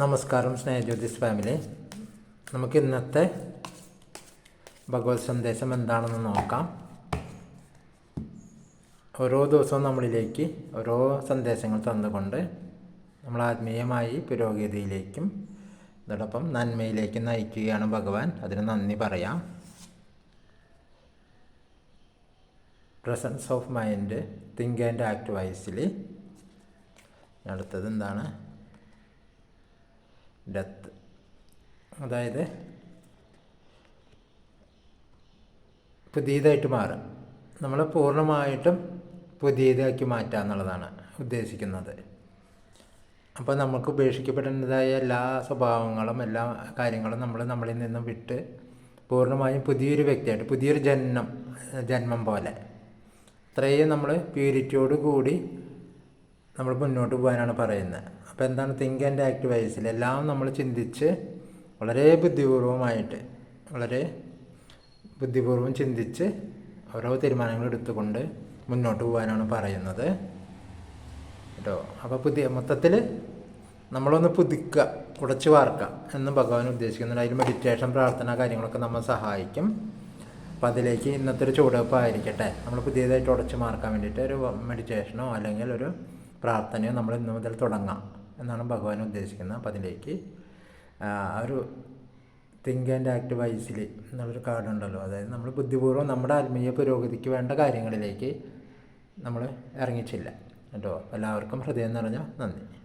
നമസ്കാരം സ്നേഹജ്യോതിസ് ഫാമിലി നമുക്ക് ഇന്നത്തെ ഭഗവത് സന്ദേശം എന്താണെന്ന് നോക്കാം. ഓരോ ദിവസവും നമ്മളിലേക്ക് ഓരോ സന്ദേശങ്ങൾ തന്നുകൊണ്ട് നമ്മൾ ആത്മീയമായി പുരോഗതിയിലേക്കും അതോടൊപ്പം നന്മയിലേക്കും നയിക്കുകയാണ് ഭഗവാൻ. അതിന് നന്ദി പറയാം. Presence of mind think and act വൈസിൽ അടുത്തത് എന്താണ്? ഡെത്ത് അതായത് പുതിയതായിട്ട് മാറും. നമ്മൾ പൂർണമായിട്ടും പുതിയതാക്കി മാറ്റുക എന്നുള്ളതാണ് ഉദ്ദേശിക്കുന്നത്. അപ്പോൾ നമുക്ക് ഉപേക്ഷിക്കപ്പെടേണ്ടതായ എല്ലാ സ്വഭാവങ്ങളും എല്ലാ കാര്യങ്ങളും നമ്മൾ നമ്മളിൽ നിന്നും വിട്ട് പൂർണമായും പുതിയൊരു വ്യക്തിയായിട്ട് പുതിയൊരു ജന്മം ജന്മം പോലെ. അത്രയും നമ്മൾ പ്യൂരിറ്റിയോട് കൂടി നമ്മൾ മുന്നോട്ട് പോകാനാണ് പറയുന്നത്. അപ്പോൾ എന്താണ് തിങ്ക് ആൻഡ് ആക്ട് വൈസിൽ എല്ലാം നമ്മൾ ചിന്തിച്ച് വളരെ ബുദ്ധിപൂർവമായിട്ട് വളരെ ബുദ്ധിപൂർവം ചിന്തിച്ച് ഓരോ തീരുമാനങ്ങൾ എടുത്തുകൊണ്ട് മുന്നോട്ട് പോകാനാണ് പറയുന്നത്. കേട്ടോ അപ്പോൾ പുതിയ മൊത്തത്തിൽ നമ്മളൊന്ന് പുതുക്കുക ഉടച്ചു വാർക്കുക എന്ന് ഭഗവാൻ ഉദ്ദേശിക്കുന്നുണ്ട്. അതിൽ മെഡിറ്റേഷൻ പ്രാർത്ഥന കാര്യങ്ങളൊക്കെ നമ്മൾ സഹായിക്കും. അപ്പോൾ അതിലേക്ക് ഇന്നത്തെ ഒരു ചുവടുവെപ്പായിരിക്കട്ടെ നമ്മൾ പുതിയതായിട്ട് ഉടച്ചു മാർക്കാൻ വേണ്ടിയിട്ട് ഒരു മെഡിറ്റേഷനോ അല്ലെങ്കിൽ ഒരു പ്രാർത്ഥനയോ നമ്മൾ ഇന്ന് മുതൽ തുടങ്ങാം. എന്നാണ് ഭഗവാൻ ഉദ്ദേശിക്കുന്നത്. അപ്പോൾ അതിലേക്ക് ആ ഒരു തിങ്ക് ആൻഡ് ആക്ട് വൈസിൽ എന്നുള്ളൊരു കാർഡ് ഉണ്ടല്ലോ. അതായത് നമ്മൾ ബുദ്ധിപൂർവം നമ്മുടെ ആത്മീയ പുരോഗതിക്ക് വേണ്ട കാര്യങ്ങളിലേക്ക് നമ്മൾ ഇറങ്ങിച്ചില്ല. കേട്ടോ? എല്ലാവർക്കും ഹൃദയം നിറഞ്ഞ നന്ദി.